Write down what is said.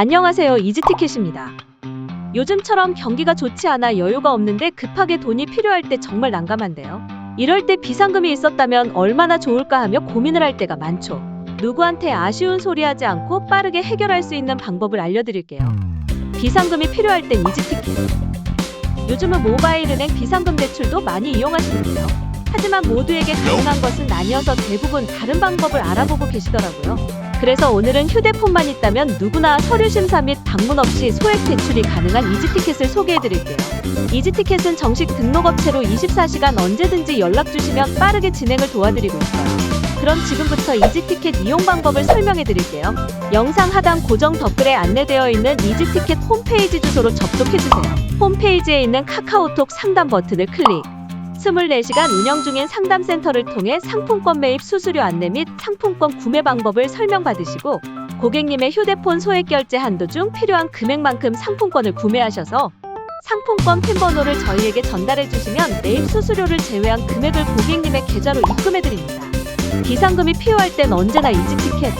안녕하세요. 이지티켓입니다. 요즘처럼 경기가 좋지 않아 여유가 없는데 급하게 돈이 필요할 때 정말 난감한데요. 이럴 때 비상금이 있었다면 얼마나 좋을까 하며 고민을 할 때가 많죠. 누구한테 아쉬운 소리 하지 않고 빠르게 해결할 수 있는 방법을 알려드릴게요. 비상금이 필요할 땐 이지티켓. 요즘은 모바일 은행 비상금 대출도 많이 이용하시는데요. 하지만 모두에게 가능한 것은 아니어서 대부분 다른 방법을 알아보고 계시더라고요. 그래서 오늘은 휴대폰만 있다면 누구나 서류 심사 및 방문 없이 소액 대출이 가능한 이지티켓을 소개해 드릴게요. 이지티켓은 정식 등록업체로 24시간 언제든지 연락 주시면 빠르게 진행을 도와드리고 있어요. 그럼 지금부터 이지티켓 이용 방법을 설명해 드릴게요. 영상 하단 고정 댓글에 안내되어 있는 이지티켓 홈페이지 주소로 접속해 주세요. 홈페이지에 있는 카카오톡 상담 버튼을 클릭. 24시간 운영 중인 상담센터를 통해 상품권 매입 수수료 안내 및 상품권 구매 방법을 설명받으시고 고객님의 휴대폰 소액 결제 한도 중 필요한 금액만큼 상품권을 구매하셔서 상품권 핀 번호를 저희에게 전달해 주시면 매입 수수료를 제외한 금액을 고객님의 계좌로 입금해 드립니다. 비상금이 필요할 땐 언제나 이지티켓